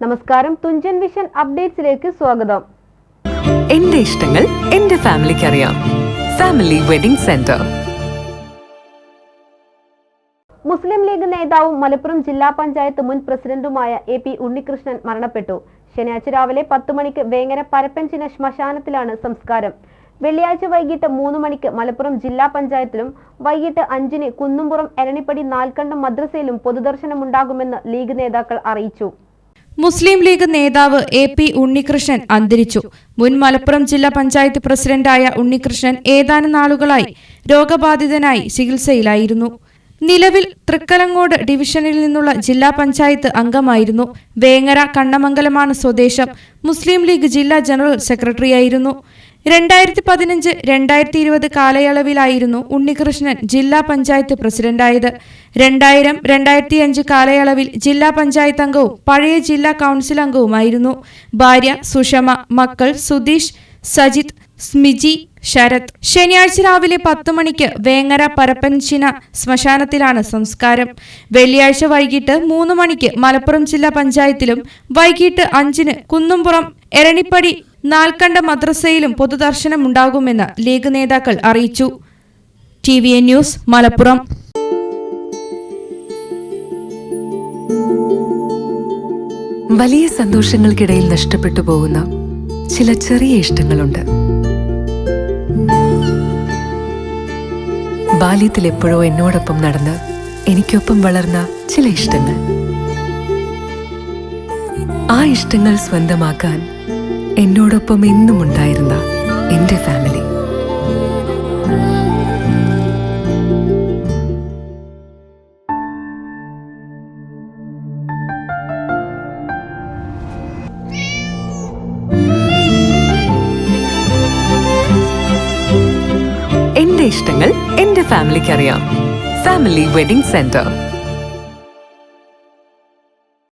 നമസ്കാരം. തുഞ്ചൻ വിഷൻ അപ്ഡേറ്റ്സിലേക്ക് സ്വാഗതം. എന്റെ ഇഷ്ടങ്ങൾ എന്റെ ഫാമിലിക്ക് അറിയാം family wedding centre. Muslim League നേതാവും മലപ്പുറം ജില്ലാ പഞ്ചായത്ത് മുൻ പ്രസിഡന്റുമായ എ പി ഉണ്ണികൃഷ്ണൻ മരണപ്പെട്ടു. ശനിയാഴ്ച രാവിലെ പത്ത് മണിക്ക് വേങ്ങര പരപ്പഞ്ചിന ശ്മശാനത്തിലാണ് സംസ്കാരം. വെള്ളിയാഴ്ച വൈകിട്ട് മൂന്ന് മണിക്ക് മലപ്പുറം ജില്ലാ പഞ്ചായത്തിലും വൈകിട്ട് അഞ്ചിന് കുന്നുംപുറം എരണിപ്പടി നാൽക്കണ്ടം മദ്രസയിലും പൊതുദർശനമുണ്ടാകുമെന്ന് ലീഗ് നേതാക്കൾ അറിയിച്ചു. മുസ്ലിം ലീഗ് നേതാവ് എ പി ഉണ്ണികൃഷ്ണൻ അന്തരിച്ചു. മുൻ മലപ്പുറം ജില്ലാ പഞ്ചായത്ത് പ്രസിഡന്റായ ഉണ്ണികൃഷ്ണൻ ഏതാനും നാളുകളായി രോഗബാധിതനായി ചികിത്സയിലായിരുന്നു. നിലവിൽ തൃക്കലങ്ങോട് ഡിവിഷനിൽ നിന്നുള്ള ജില്ലാ പഞ്ചായത്ത് അംഗമായിരുന്നു. വേങ്ങര കണ്ണമംഗലമാണ് സ്വദേശം. മുസ്ലിം ലീഗ് ജില്ലാ ജനറൽ സെക്രട്ടറിയായിരുന്നു. രണ്ടായിരത്തി പതിനഞ്ച് രണ്ടായിരത്തി ഇരുപത് കാലയളവിലായിരുന്നു ഉണ്ണികൃഷ്ണൻ ജില്ലാ പഞ്ചായത്ത് പ്രസിഡന്റായത്. രണ്ടായിരം രണ്ടായിരത്തി അഞ്ച് കാലയളവിൽ ജില്ലാ പഞ്ചായത്ത് അംഗവും പഴയ ജില്ലാ കൗൺസിൽ അംഗവുമായിരുന്നു. ഭാര്യ സുഷമ മക്കൾ സുധീഷ് സജിത് സ്മിജി ശരത്. ശനിയാഴ്ച രാവിലെ പത്ത് മണിക്ക് വേങ്ങര പരപ്പൻചിന ശ്മശാനത്തിലാണ് സംസ്കാരം. വെള്ളിയാഴ്ച വൈകിട്ട് മൂന്ന് മണിക്ക് മലപ്പുറം ജില്ലാ പഞ്ചായത്തിലും വൈകിട്ട് അഞ്ചിന് കുന്നുംപുറം എരണിപ്പടി നാൽക്കണ്ട മദ്രസയിലും പൊതുദർശനം ഉണ്ടാകുമെന്ന് ലീഗ് നേതാക്കൾ അറിയിച്ചു. T V N news Malappuram. വലിയ സന്തോഷങ്ങൾക്കിടയിൽ നഷ്ടപ്പെട്ടു പോകുന്ന ചില ചെറിയ ഇഷ്ടങ്ങളുണ്ട്. ബാല്യത്തിൽ എപ്പോഴോ എന്നോടൊപ്പം നടന്ന് എനിക്കൊപ്പം വളർന്ന ചില ഇഷ്ടങ്ങൾ. ആ ഇഷ്ടങ്ങൾ സ്വന്തമാക്കാൻ എന്നോടൊപ്പം എന്നും ഉണ്ടായിരുന്ന എന്റെ ഫാമിലി എന്റെ ഇഷ്ടങ്ങൾ എന്റെ ഫാമിലിക്ക് അറിയാം. Family wedding centre